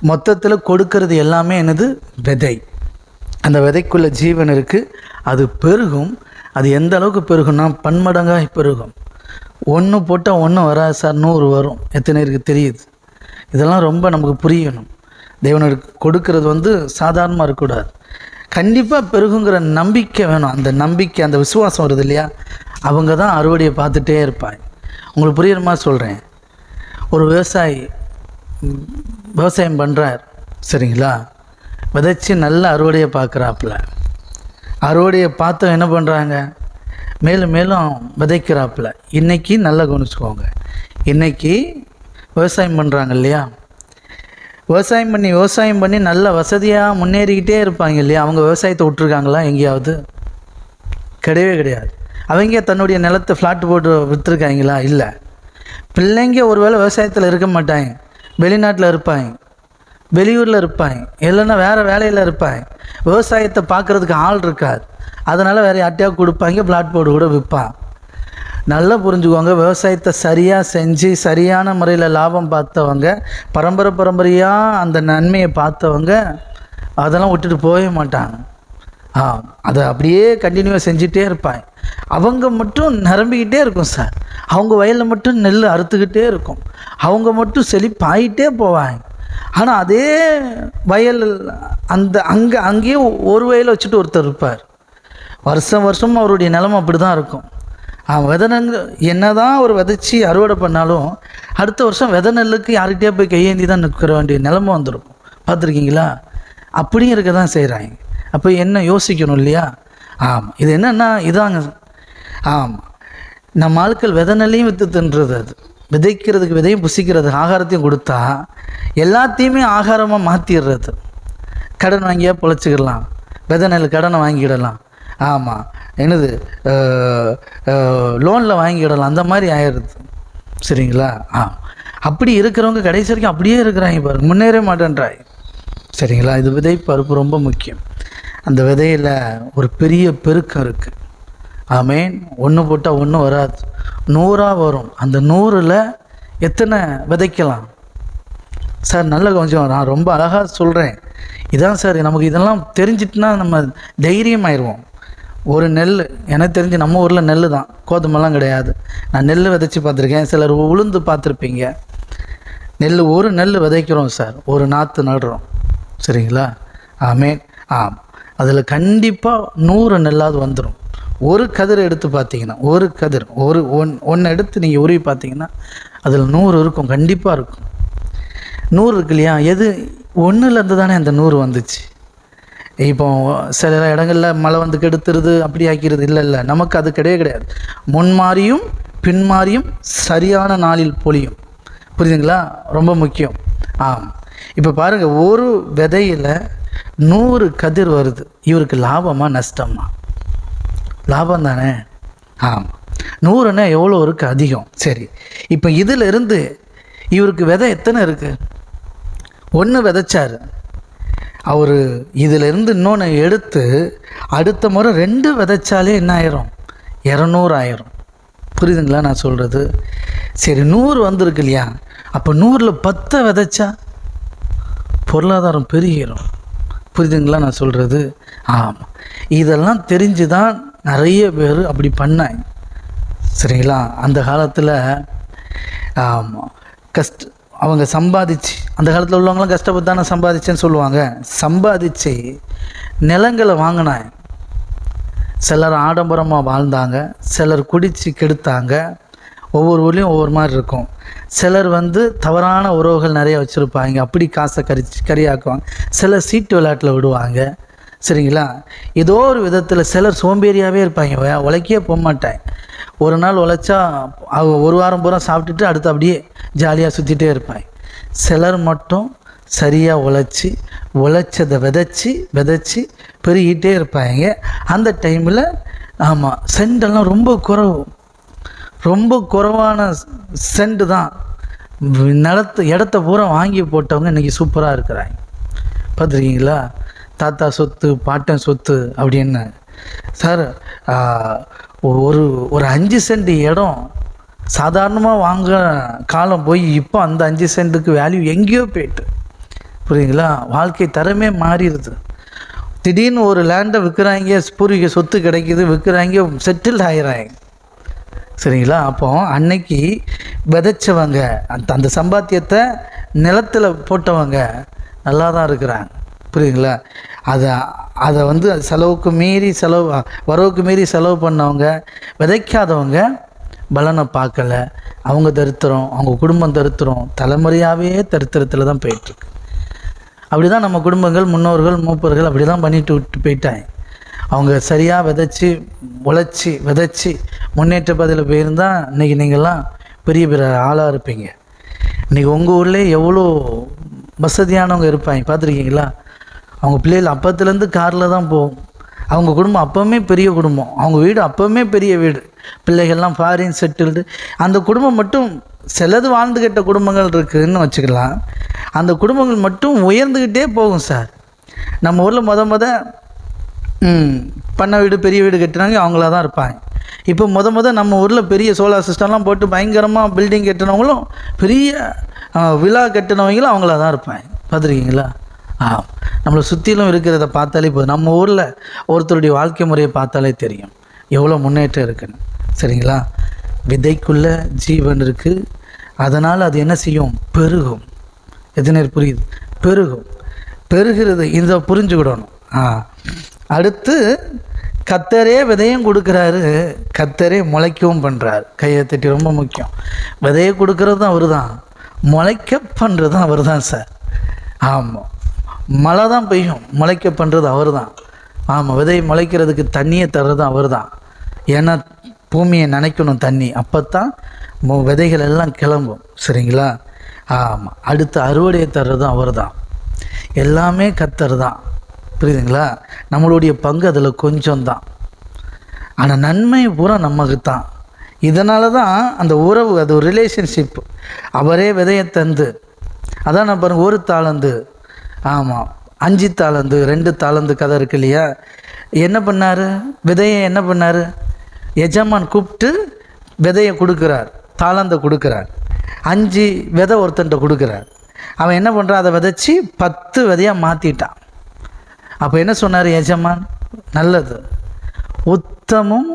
மொத்தத்தில் கொடுக்கறது எல்லாமே என்னது? விதை. அந்த விதைக்குள்ள ஜீவன் இருக்குது அது பெருகும். அது எந்த அளவுக்கு பெருகும்னா பன்மடங்காக பெருகும். ஒன்று போட்டால் ஒன்று வராது சார். நூறு வரும். எத்தனை பேருக்கு தெரியுது? இதெல்லாம் ரொம்ப நமக்கு புரியணும். தேவனுக்கு கொடுக்கறது வந்து சாதாரணமாக இருக்கக்கூடாது. கண்டிப்பாக பெருகுங்கிற நம்பிக்கை வேணும். அந்த நம்பிக்கை அந்த விசுவாசம் வருது இல்லையா? அவங்க தான் அறுவடையை பார்த்துட்டே இருப்பாங்க. உங்களுக்கு புரியுற மாதிரி சொல்கிறேன் ஒரு விவசாயி விவசாயம் பண்ணுறார் சரிங்களா? விதைச்சி நல்ல அறுவடையை பார்க்குறாப்புல. அறுவடையை பார்த்தோம் என்ன பண்ணுறாங்க மேலும் மேலும் விதைக்கிறாப்புல. இன்னைக்கு நல்லா கவனிச்சுக்கோங்க. இன்னைக்கு விவசாயம் பண்ணுறாங்க இல்லையா? விவசாயம் பண்ணி விவசாயம் பண்ணி நல்ல வசதியாக முன்னேறிக்கிட்டே இருப்பாங்க இல்லையா? அவங்க விவசாயத்தை விட்ருக்காங்களா எங்கேயாவது? கிடையவே கிடையாது. அவங்க தன்னுடைய நிலத்தை ஃப்ளாட் போட்டு விற்றுருக்காங்களா இல்லை. பிள்ளைங்க ஒருவேளை விவசாயத்தில் இருக்க மாட்டாங்க. வெளிநாட்டில் இருப்பாங்க வெளியூரில் இருப்பாங்க இல்லைன்னா வேறு வேலையில் இருப்பாங்க விவசாயத்தை பார்க்குறதுக்கு ஆள் இருக்காது. அதனால் வேறு யார்ட்டையாக கொடுப்பாங்க பிளாட் போர்டு கூட விற்பான் நல்லா புரிஞ்சுக்கோங்க விவசாயத்தை சரியாக செஞ்சு சரியான முறையில் லாபம் பார்த்தவங்க பரம்பரை பரம்பரையாக அந்த நன்மையை பார்த்தவங்க அதெல்லாம் விட்டுட்டு போகவே மாட்டாங்க. அதை அப்படியே கண்டினியூவாக செஞ்சுட்டே இருப்பாங்க அவங்க மட்டும் நிரம்பிக்கிட்டே இருக்கும் சார் அவங்க வயலில் மட்டும் நெல் அறுத்துக்கிட்டே இருக்கும். அவங்க மட்டும் செழிப்பாயிட்டே போவாங்க. ஆனால் அதே வயல் அந்த அங்கே அங்கேயே ஒரு வயலை வச்சுட்டு ஒருத்தர் இருப்பார். வருஷம் வருஷம் அவருடைய நிலம அப்படி தான் இருக்கும் அவன் நெல் என்ன தான் அவர் விதைச்சி அறுவடை பண்ணாலும் அடுத்த வருஷம் வித நெல்லுக்கு யார்கிட்டயே போய் கையேந்தி தான் நிற்கிற வேண்டிய நிலமை வந்துருக்கும் பார்த்துருக்கீங்களா? அப்படியும் இருக்க தான் செய்கிறாங்க அப்போ என்ன யோசிக்கணும் இல்லையா? ஆம். இது என்னென்னா இதாங்க. ஆம். நம்ம ஆட்கள் விதநிலையும் நெல்லையும் விற்று தின்றது அது. விதைக்கிறதுக்கு விதையும் புசிக்கிறது ஆகாரத்தையும் கொடுத்தா எல்லாத்தையுமே ஆகாரமாக மாற்றிடுறது கடன் வாங்கியா பொழைச்சிக்கிடலாம். விதை நெல் கடனை வாங்கிடலாம். ஆமாம் என்னது? லோனில் வாங்கிடலாம். அந்த மாதிரி ஆயிடுது. சரிங்களா? ஆ அப்படி இருக்கிறவங்க கடைசி வரைக்கும் அப்படியே இருக்கிறாங்க பாருங்க. முன்னேற மாட்டேன்றாய் சரிங்களா? இது விதை பருப்பு ரொம்ப முக்கியம். அந்த விதையில் ஒரு பெரிய பெருக்கம் இருக்குது ஆமேன். ஒன்று போட்டால் ஒன்றும் வராது. நூறாக வரும். அந்த நூறில் எத்தனை விதைக்கலாம்? சார் நல்ல கொஞ்சம் நான் ரொம்ப அழகாக சொல்கிறேன் இதான் சார் நமக்கு இதெல்லாம் தெரிஞ்சிட்டுனா நம்ம தைரியம் ஆயிடுவோம் ஒரு நெல் எனக்கு தெரிஞ்சு நம்ம ஊரில் நெல் தான். கோதுமைலாம் கிடையாது. நான் நெல் விதைச்சி பார்த்துருக்கேன். சிலர் உளுந்து பார்த்துருப்பீங்க. நெல் ஒரு நெல் விதைக்கிறோம் சார். ஒரு நாற்று நடுறோம். சரிங்களா? ஆமே. ஆ அதில் கண்டிப்பாக நூறு நெல்லாவது வந்துடும் ஒரு கதிர் எடுத்து பார்த்தீங்கன்னா ஒரு கதிர் ஒரு ஒன் ஒன்று எடுத்து நீங்கள் உருவி பார்த்தீங்கன்னா அதில் நூறு இருக்கும் கண்டிப்பாக இருக்கும். நூறு இருக்கு இல்லையா? எது ஒன்றுலேருந்து தானே அந்த நூறு வந்துச்சு. இப்போ சில இடங்களில் மழை வந்து கெடுத்துருது அப்படி ஆக்கிறது இல்லை இல்லை நமக்கு அது கிடையவே கிடையாது. முன்மாறியும் பின்மாறியும் சரியான நாளில் பொழியும். புரியுதுங்களா? ரொம்ப முக்கியம். ஆம். இப்போ பாருங்கள் ஒரு விதையில் நூறு கதிர் வருது. இவருக்கு லாபமா நஷ்டமா? லாபம் தானே? ஆமாம் நூறுன்னா எவ்வளோ இருக்குது அதிகம். சரி. இப்போ இதிலிருந்து இவருக்கு விதை எத்தனை இருக்குது ஒன்று விதைச்சாரு. அவர் இதிலிருந்து இன்னொன்று எடுத்து அடுத்த முறை ரெண்டு விதைச்சாலே என்ன ஆயிரும்? இரநூறு ஆயிரும். புரியுதுங்களா நான் சொல்கிறது சரி நூறு வந்திருக்கு இல்லையா? அப்போ நூறில் பத்தை விதைச்சா? பொருளாதாரம் பெருகிரும். புரியுதுங்களா நான் சொல்கிறது ஆமாம் இதெல்லாம் தெரிஞ்சு தான் நிறைய பேர் அப்படி பண்ணாங்க. சரிங்களா? அந்த காலத்தில் ஆமாம் கஷ்ட அவங்க சம்பாதிச்சு அந்த காலத்தில் உள்ளவங்களாம் கஷ்டப்பட்டு தானே சம்பாதிச்சேன்னு சொல்லுவாங்க. சம்பாதிச்சு நிலங்களை வாங்கினாங்க. சிலர் ஆடம்பரமாக வாழ்ந்தாங்க. சிலர் குடித்து கெடுத்தாங்க. ஒவ்வொரு ஊர்லேயும் ஒவ்வொரு மாதிரி இருக்கும். சிலர் வந்து தவறான உறவுகள் நிறைய வச்சுருப்பாங்க. அப்படி காசை கரிச்சு கரியாக்குவாங்க. சிலர் சீட்டு விளையாட்டில் விடுவாங்க. சரிங்களா? ஏதோ ஒரு விதத்தில் சிலர் சோம்பேறியாகவே இருப்பாங்க. உழைக்கவே போக மாட்டேன் ஒரு நாள் உழைச்சா அவங்க ஒரு வாரம் பூரா சாப்பிட்டுட்டு அடுத்து அப்படியே ஜாலியாக சுற்றிட்டே இருப்பாங்க சிலர் மட்டும் சரியாக உழைச்சி உழைச்சதை விதைச்சி விதைச்சி பெருகிட்டே இருப்பாங்க. அந்த டைமில் ஆமாம் செண்டெல்லாம் ரொம்ப குறவும் ரொம்ப குறைவான சென்ட் தான். நிலத்த இடத்த பூரா வாங்கி போட்டவங்க இன்றைக்கி சூப்பராக இருக்கிறாங்க. பார்த்துருக்கீங்களா? தாத்தா சொத்து பாட்டன் சொத்து அப்படின்னு. சார் ஒரு ஒரு அஞ்சு சென்ட் இடம் சாதாரணமாக வாங்க காலம் போய் இப்போ அந்த அஞ்சு சென்ட்டுக்கு வேல்யூ எங்கேயோ போயிட்டு. புரியுங்களா வாழ்க்கை தரமே மாறிடுது. திடீர்னு ஒரு லேண்டை விற்கிறாங்க பூர்வீக சொத்து கிடைக்குது விற்கிறாங்க செட்டில்ட் ஆகிறாங்க சரிங்களா? அப்போ அன்னைக்கு விதைச்சவங்க அந்த அந்த சம்பாத்தியத்தை நிலத்தில் போட்டவங்க நல்லா தான் இருக்கிறாங்க. புரியுதுங்களா? அதை அதை வந்து செலவுக்கு மீறி செலவு வரவுக்கு மீறி செலவு பண்ணவங்க விதைக்காதவங்க பலனை பார்க்கல. அவங்க தரித்திரம் அவங்க குடும்பம் தருத்திரம் தலைமுறையாகவே தரித்திரத்தில் தான் போயிட்டுருக்கு. அப்படி தான் நம்ம குடும்பங்கள் முன்னோர்கள் மூப்பர்கள் அப்படி தான் பண்ணிட்டு விட்டு போயிட்டாங்க. அவங்க சரியாக விதைச்சி உழைச்சி விதைச்சி முன்னேற்ற பதில் போயிருந்தால் இன்றைக்கி நீங்கள்லாம் பெரிய பெரிய ஆளாக இருப்பீங்க. இன்றைக்கி உங்கள் ஊர்லேயே எவ்வளோ வசதியானவங்க இருப்பாங்க பார்த்துருக்கீங்களா? அவங்க பிள்ளைகள் அப்பத்துலேருந்து காரில் தான் போகும். அவங்க குடும்பம் அப்போவுமே பெரிய குடும்பம். அவங்க வீடு அப்போவுமே பெரிய வீடு. பிள்ளைகள்லாம் ஃபாரின் செட்டில்டு அந்த குடும்பம் மட்டும் சிலது வாழ்ந்துக்கிட்ட குடும்பங்கள் இருக்குதுன்னு வச்சுக்கலாம். அந்த குடும்பங்கள் மட்டும் உயர்ந்துக்கிட்டே போகும் சார் நம்ம ஊரில் மொத மொதல் பண்ணை வீடு பெரிய வீடு கட்டினாங்க அவங்களா தான் இருப்பாங்க. இப்போ முத முத நம்ம ஊரில் பெரிய சோலார் சிஸ்டம்லாம் போட்டு பயங்கரமாக பில்டிங் கட்டினவங்களும் பெரிய விழா கட்டினவங்களும் அவங்களா தான் இருப்பாங்க. பார்த்துருக்கீங்களா? ஆ நம்மளை சுற்றிலும் இருக்கிறத பார்த்தாலே போதும். நம்ம ஊரில் ஒருத்தருடைய வாழ்க்கை முறையை பார்த்தாலே தெரியும். எவ்வளோ முன்னேற்றம் இருக்குன்னு. சரிங்களா? விதைக்குள்ளே ஜீவன் இருக்குது அதனால் அது என்ன செய்யும்? பெருகும். எத்தனை புரியுது? பெருகும். பெருகிறது இதை புரிஞ்சுக்கிடணும். ஆ. அடுத்து கத்தரே விதையும் கொடுக்குறாரு. கத்தரே முளைக்கவும் பண்ணுறாரு கையை தட்டி ரொம்ப முக்கியம். விதையை கொடுக்கறதும் அவர் தான் முளைக்க பண்ணுறதும் அவர் தான் சார். ஆமாம் மழை தான் பெய்யும். முளைக்க பண்ணுறது அவர் தான் ஆமாம் விதையை முளைக்கிறதுக்கு தண்ணியை தர்றதும் அவர் தான் ஏன்னா பூமியை நினைக்கணும் தண்ணி. அப்போ தான் விதைகள் எல்லாம் கிளம்பும். சரிங்களா? ஆமாம் அடுத்து அறுவடையை தர்றதும் அவர் தான் எல்லாமே கத்தர் தான். புரியுதுங்களா? நம்மளுடைய பங்கு அதில் கொஞ்சம் தான் ஆனால் நன்மை பூரா நமக்கு தான் இதனால தான் அந்த உறவு அது ஒரு ரிலேஷன்ஷிப் அவரே விதையை தந்து. அதான் நான் பாருங்கள் ஒரு தாளந்து. ஆமாம் அஞ்சு தாளந்து ரெண்டு தாளந்து கதை இருக்கு இல்லையா? என்ன பண்ணார்? விதையை என்ன பண்ணார்? எஜமான் கூப்பிட்டு விதையை கொடுக்குறார். தாளந்தை கொடுக்குறார். அஞ்சு விதை ஒருத்தன்ட்ட கொடுக்குறார். அவன் என்ன பண்ணுறான் அதை விதைச்சி பத்து விதையாக மாற்றிட்டான் அப்போ என்ன சொன்னார் எஜமான்? நல்லது. உத்தமும்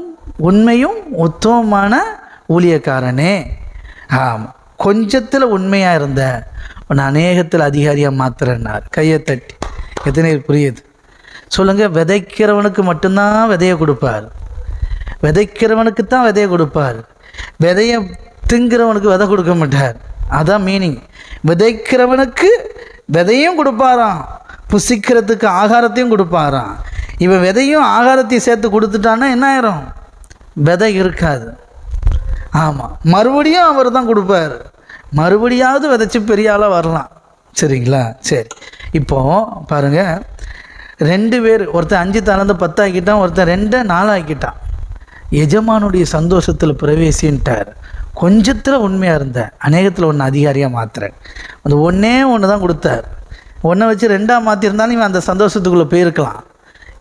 உண்மையும் உத்தமமான ஊழியக்காரனே. ஆமாம் கொஞ்சத்தில் உண்மையாக இருந்த உன்னை அநேகத்தில் அதிகாரியாக மாத்திரன்னார் கையை தட்டி. எத்தனை புரியுது? சொல்லுங்கள் விதைக்கிறவனுக்கு மட்டும்தான் விதையை கொடுப்பார். விதைக்கிறவனுக்கு தான் விதையை கொடுப்பார். விதையை திங்கிறவனுக்கு விதை கொடுக்க மாட்டார். அதான் மீனிங் விதைக்கிறவனுக்கு விதையும் கொடுப்பாராம். புசிக்கிறதுக்கு ஆகாரத்தையும் கொடுப்பாராம். இவன் விதையும் ஆகாரத்தையும் சேர்த்து கொடுத்துட்டான்னா என்ன ஆயிரும்? விதை இருக்காது. ஆமாம் மறுபடியும் அவர் தான் கொடுப்பார். மறுபடியாவது விதைச்சி பெரிய ஆளாக வரலாம். சரிங்களா? சரி. இப்போ பாருங்க. ரெண்டு பேர் ஒருத்தன் அஞ்சு தலந்து பத்தாக்கிட்டான் ஒருத்தன் ரெண்டை நாலாக்கிட்டான் எஜமானுடைய சந்தோஷத்தில் பிரவேசின்ட்டார். கொஞ்சத்தில் உண்மையாக இருந்தேன் அநேகத்தில் ஒன்று அதிகாரியாக மாத்துறேன் அந்த ஒன்றே ஒன்று தான் கொடுத்தார். ஒன்றை வச்சு ரெண்டாக மாற்றிருந்தாலும் இவன் அந்த சந்தோஷத்துக்குள்ளே போயிருக்கலாம்.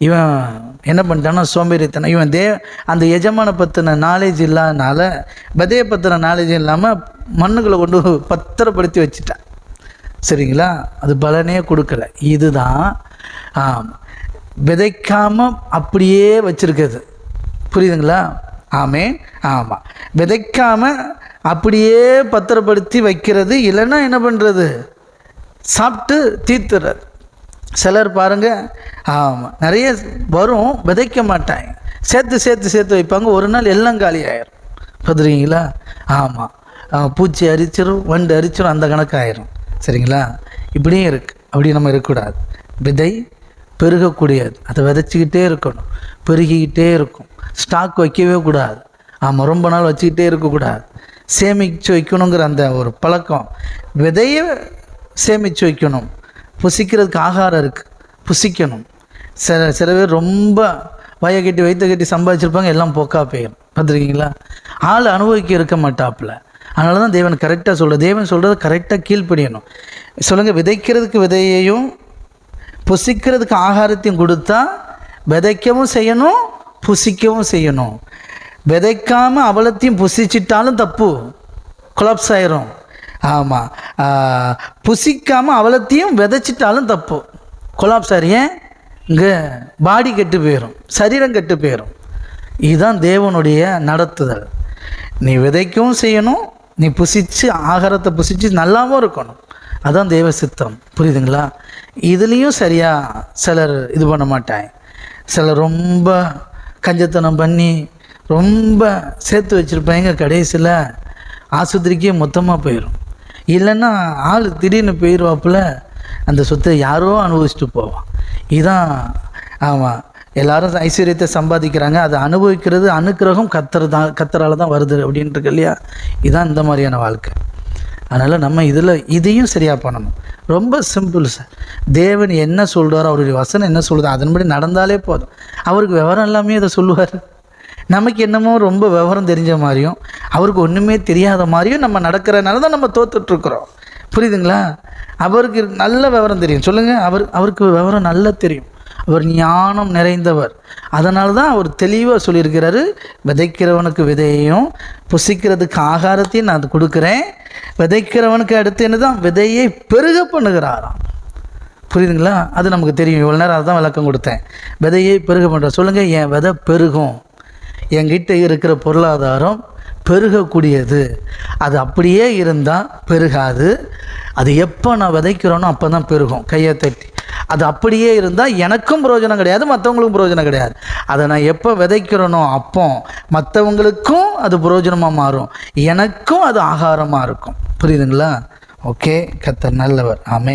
இவன் என்ன பண்ணிட்டான்னா சோம்பேறித்தனம். இவன் தே அந்த எஜமான பற்றின நாலேஜ் இல்லாதனால பதைய பற்றின நாலேஜ் இல்லாமல் மண்ணுக்குள்ளே கொண்டு பத்திரப்படுத்தி வச்சுட்டான். சரிங்களா? அது பலனே கொடுக்கல. இதுதான் ஆம், விதைக்காம அப்படியே வச்சுருக்குது புரியுதுங்களா? ஆமே. ஆமாம் விதைக்காமல் அப்படியே பத்திரப்படுத்தி வைக்கிறது இல்லைன்னா என்ன பண்ணுறது சாப்பிட்டு தீர்த்துறார். சிலர் பாருங்க ஆமாம் நிறைய வரும் விதைக்க மாட்டாங்க. சேர்த்து சேர்த்து சேர்த்து வைப்பாங்க. ஒரு நாள் எல்லாம் காலி ஆயிரும். பார்த்துருக்கீங்களா? ஆமாம் பூச்சி அரிச்சிரும் வண்டு அரிச்சிரும் அந்த கணக்கு ஆயிரும் சரிங்களா? இப்படியும் இருக்குது அப்படி நம்ம இருக்கக்கூடாது. விதை பெருகக்கூடியது. அதை விதைச்சிக்கிட்டே இருக்கணும். பெருகிக்கிட்டே இருக்கும். ஸ்டாக் வைக்கவே கூடாது. ஆமாம் ரொம்ப நாள் வச்சுக்கிட்டே இருக்கக்கூடாது. சேமித்து வைக்கணுங்கிற அந்த ஒரு பழக்கம். விதையை சேமித்து வைக்கணும். புசிக்கிறதுக்கு ஆகாரம் இருக்குது புசிக்கணும். சில சில பேர் ரொம்ப வய கட்டி வைத்த கட்டி சம்பாதிச்சிருப்பாங்க எல்லாம் போக்கா போயிடும் பார்த்துருக்கீங்களா? ஆள் அனுபவிக்க இருக்க மாட்டாப்புல. அதனால தான் தேவன் கரெக்டாக சொல்கிற தேவன் சொல்கிறத கரெக்டாக கீழ்ப்படியணும். சொல்லுங்கள் விதைக்கிறதுக்கு விதையையும் புசிக்கிறதுக்கு ஆகாரத்தையும் கொடுத்தா விதைக்கவும் செய்யணும் புசிக்கவும் செய்யணும். விதைக்காமல் அவலத்தையும் புசிச்சிட்டாலும் தப்பு. கொலாப்ஸ் ஆயிரும். ஆமாம் புசிக்காமல் அவலத்தையும் விதைச்சிட்டாலும் தப்பு. கொலாப்சார் ஏன்? இங்கே பாடி கெட்டு போயிடும் சரீரம் கெட்டு போயிடும் இதுதான் தேவனுடைய நடத்துதல். நீ விதைக்கவும் செய்யணும். நீ புசித்து ஆகாரத்தை புசித்து நல்லாவும் இருக்கணும். அதான் தேவ சித்தம். புரியுதுங்களா? இதுலேயும் சரியாக சிலர் இது பண்ண மாட்டாங்க. சிலர் ரொம்ப கஞ்சத்தனம் பண்ணி ரொம்ப சேர்த்து வச்சுருப்பாங்க கடைசியில். ஆஸ்பத்திரிக்கே மொத்தமாக போயிடும் இல்லைன்னா ஆள் திடீர்னு போயிடுவாப்புல அந்த சொத்தை யாரோ அனுபவிச்சுட்டு போவான். இதுதான் ஆமாம் எல்லாரும் ஐஸ்வர்யத்தை சம்பாதிக்கிறாங்க. அதை அனுபவிக்கிறது அனுக்கிரகம் கத்துற தான் கத்துறால தான் வருது அப்படின்ட்டு இருக்கு இல்லையா? இதுதான் இந்த மாதிரியான வாழ்க்கை. அதனால் நம்ம இதில் இதையும் சரியாக பண்ணணும். ரொம்ப சிம்பிள் சார் தேவன் என்ன சொல்கிறாரோ அவருடைய வசனம் என்ன சொல்லுதோ அதன்படி நடந்தாலே போதும். அவருக்கு விவரம் எல்லாமே இதை சொல்லுவார். நமக்கு என்னமோ ரொம்ப விவரம் தெரிஞ்ச மாதிரியும் அவருக்கு ஒன்றுமே தெரியாத மாதிரியும் நம்ம நடக்கிறனால தான் நம்ம தோத்துட்ருக்குறோம். புரியுதுங்களா? அவருக்கு நல்ல விவரம் தெரியும். சொல்லுங்கள் அவர் அவருக்கு விவரம் நல்லா தெரியும். அவர் ஞானம் நிறைந்தவர். அதனால தான் அவர் தெளிவாக சொல்லியிருக்கிறாரு விதைக்கிறவனுக்கு விதையையும் புசிக்கிறதுக்கு ஆகாரத்தையும் நான் கொடுக்குறேன். விதைக்கிறவனுக்கு அடுத்து என்ன தான் விதையை பெருக பண்ணுகிறாராம். புரியுதுங்களா? அது நமக்கு தெரியும். இவ்வளோ நேரம் அதுதான் விளக்கம் கொடுத்தேன். விதையை பெருக பண்ணுற சொல்லுங்கள் என் விதை பெருகும். என்கிட்ட இருக்கிற பொருளாதாரம் பெருகக்கூடியது. அது அப்படியே இருந்தால் பெருகாது. அது எப்போ நான் விதைக்கிறேனோ அப்போ தான் பெருகும் கையை தட்டி. அது அப்படியே இருந்தால் எனக்கும் பிரயோஜனம் கிடையாது மற்றவங்களுக்கும் பிரயோஜனம் கிடையாது. அதை நான் எப்போ விதைக்கிறேனோ அப்போ மற்றவங்களுக்கும் அது பிரயோஜனமாக மாறும். எனக்கும் அது ஆகாரமாக இருக்கும். புரியுதுங்களா? ஓகே கத்தர் நல்லவர். ஆமே